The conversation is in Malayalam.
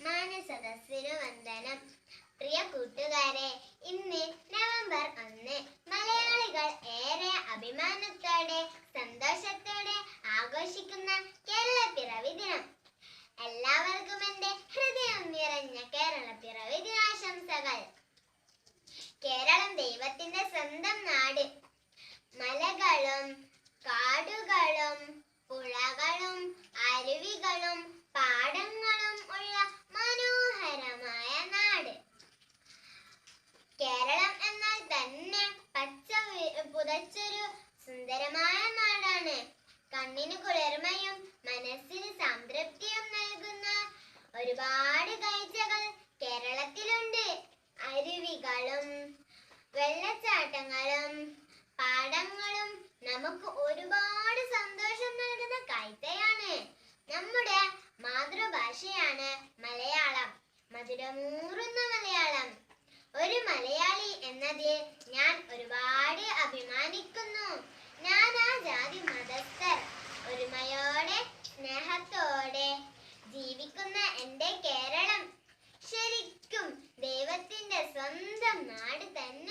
മാനസദസ്സിനു വന്ദനം പ്രിയ കൂട്ടുകാരെ ഇന്ന് നവംബർ ഒന്ന്. മലയാളികൾ ഏറെ അഭിമാനത്തോടെ സന്തോഷത്തോടെ ആഘോഷിക്കുന്ന കേരള പിറവി ദിനം. എല്ലാവർക്കും എന്റെ ഹൃദയം നിറഞ്ഞ കേരള പിറവി ദിനാശംസകൾ കേരളം ദൈവത്തിന്റെ സ്വന്തം നാട് മലകളും കാടുകളും പുഴകളും അരുവികളും പാടങ്ങളും ഉള്ള മനോഹരമായ നാട് കേരളം എന്നാൽ തന്നെ പച്ച വി- പുതച്ചൊരു സുന്ദരമായ നാടാണ്. കണ്ണിന് കുളിർമയും മനസ്സിന് സംതൃപ്തിയും നൽകുന്ന ഒരുപാട് കാഴ്ചകൾ കേരളത്തിലുണ്ട്. അരുവികളും വെള്ളച്ചാട്ടങ്ങളും പാടങ്ങളും നമുക്ക് ഒരുപാട് സന്തോഷം നൽകുന്ന കാഴ്ചയാണ്. നമ്മുടെ മാതൃഭാഷയാണ് മലയാളം. മധുരമൂറുന്ന മലയാളം. ഒരു മലയാളി എന്നതിൽ ഞാൻ ഒരുപാട് ജീവിക്കുന്ന എന്റെ കേരളം. ശരിക്കും ദൈവത്തിന്റെ സ്വന്തം നാട് തന്നെ